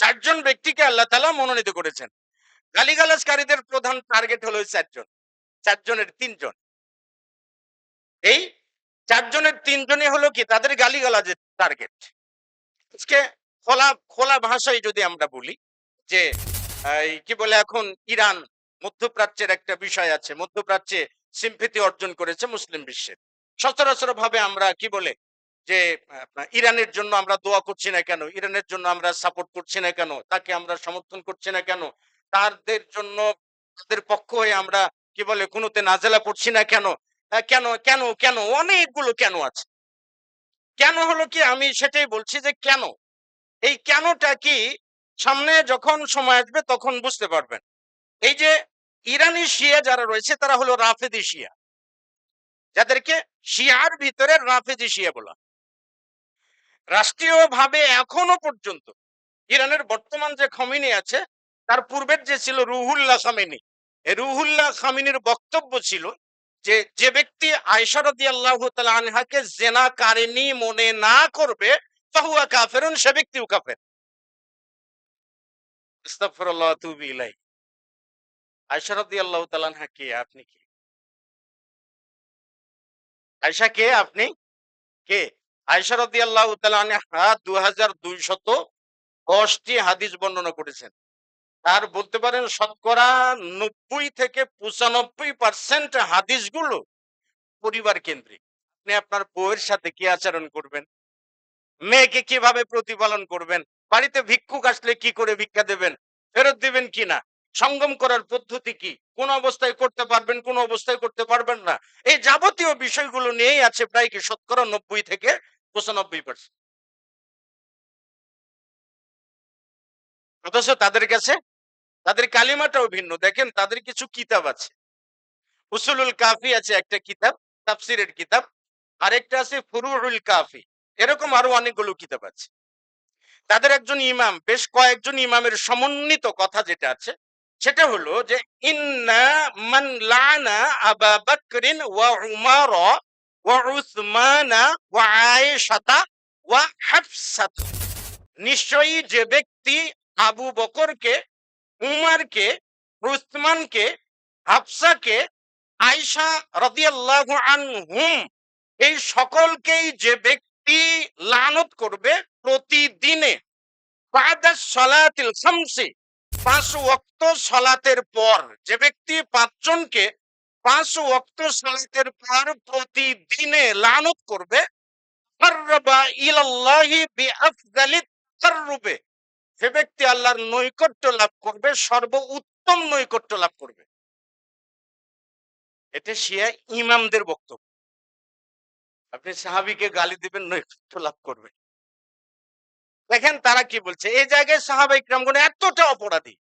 চারজন ব্যক্তিকে আল্লাহ তালা মনোনীত করেছেন। গালিগালাজকারীদের প্রধান টার্গেট হলো চারজন। চারজনের তিনজন। এই চারজনের তিনজনই হলো কি? তাদের গালিগালাজের টার্গেট আজকে খোলা খোলা ভাষায় যদি আমরা বলি যে কি বলে এখন ইরান মধ্যপ্রাচ্যের একটা বিষয় আছে। মধ্যপ্রাচ্যে সিম্পিতি অর্জন করেছে মুসলিম বিশ্বের সচরাচর ভাবে আমরা কি বলে যে ইরানের জন্য আমরা দোয়া করছি না কেন? ইরানের জন্য আমরা সাপোর্ট করছি না কেন? তাকে আমরা সমর্থন করছি না কেন? তাদের জন্য, তাদের পক্ষ হয়ে আমরা, কি বলে, কোনোতে নাজেলা পড়ছি না কেন? কেন কেন কেন? অনেকগুলো কেন আছে? কেন হলো কি? আমি সেটাই বলছি যে কেন? এই কেনটা কি? সামনে যখন সময় আসবে তখন বুঝতে পারবেন। এই যে, ইরানি শিয়া যারা রয়েছে তারা হলো রাফেদি শিয়া। যাদেরকে শিয়ার ভিতরে রাফেদি শিয়া বলা। রাষ্ট্রীয়ভাবে এখনও পর্যন্ত ইরানের বর্তমান যে খমিনি আছে, তার পূর্বের যে ছিল রুহুল্লাহ খামিনি রুহুল্লাহ খামিনির বক্তব্য ছিল যে যে ব্যক্তি আয়সা রাদিয়াল্লাহু তাআলা আনহাকে জেনা কারেনি মনে না করবে, ফাহুয়া কাফেরুন, সে ব্যক্তিও কাফের। কে? আপনি কি? কে? আপনি? কে? আয়সা রাদিয়াল্লাহু তাআলা আনহা 2210টি হাদিস বর্ণনা করেছেন। আর বলতে পারেন শতকরা নব্বই থেকে পঁচানব্বই পার্সেন্ট হাদিসগুলো পরিবার কেন্দ্রিক। আপনি আপনার বউয়ের সাথে কি আচরণ করবেন? মেয়েকে কীভাবে প্রতিপালন করবেন? বাড়িতে ভিক্ষুক আসলে কি করে ভিক্ষা দেবেন? ফেরত দিবেন কিনা সঙ্গম করার পদ্ধতি কি? কোন অবস্থায় করতে পারবেন, কোন অবস্থায় করতে পারবেন না? এই যাবতীয় বিষয়গুলো নিয়েই আছে প্রায় কি শতকরা নব্বই থেকে পঁচানব্বই পার্সেন্ট অথচ তাদের কাছে, তাদের কালিমাটাও ভিন্ন। দেখেন, তাদের কিছু কিতাব আছে। উসুলুল কাফি আছে একটা কিতাব, তাফসিরের কিতাব। আরেকটা আছে ফুরুল কাফি। এরকম আরও অনেকগুলো কিতাব আছে। তাদের একজন ইমাম, বেশ কয়েকজন ইমামের সমন্বিত কথা যেটা আছে, সেটা হলো যে, ইন্না মান লানা আবা বকরিন ওয়া উমার নিশ্চয়ই যে ব্যক্তি আবু বকরকে, উমারকে, উসমানকে, হাফসাকে আয়সা রাদিয়াল্লাহু আনহুম, এই সকলকেই যে ব্যক্তি লানত করবে প্রতিদিনে। পাঁচ ওয়াক্ত সলাতের পর যে ব্যক্তি পাঁচজনকে পাঁচ ওয়াক্ত সলাতের পর প্রতিদিনে লানত করবে। সে ব্যক্তি আল্লাহর নৈকট্য লাভ করবে সর্ব উত্তম নৈকট্য লাভ করবে। এটা শিয়া ইমামদের বক্তব্য। আপনি সাহাবিকে গালি দিবেন, নৈকট্য লাভ করবেন দেখেন তারা কি বলছে এই জায়গায় সাহাবা ইকরামগণ এতটা অপরাধী।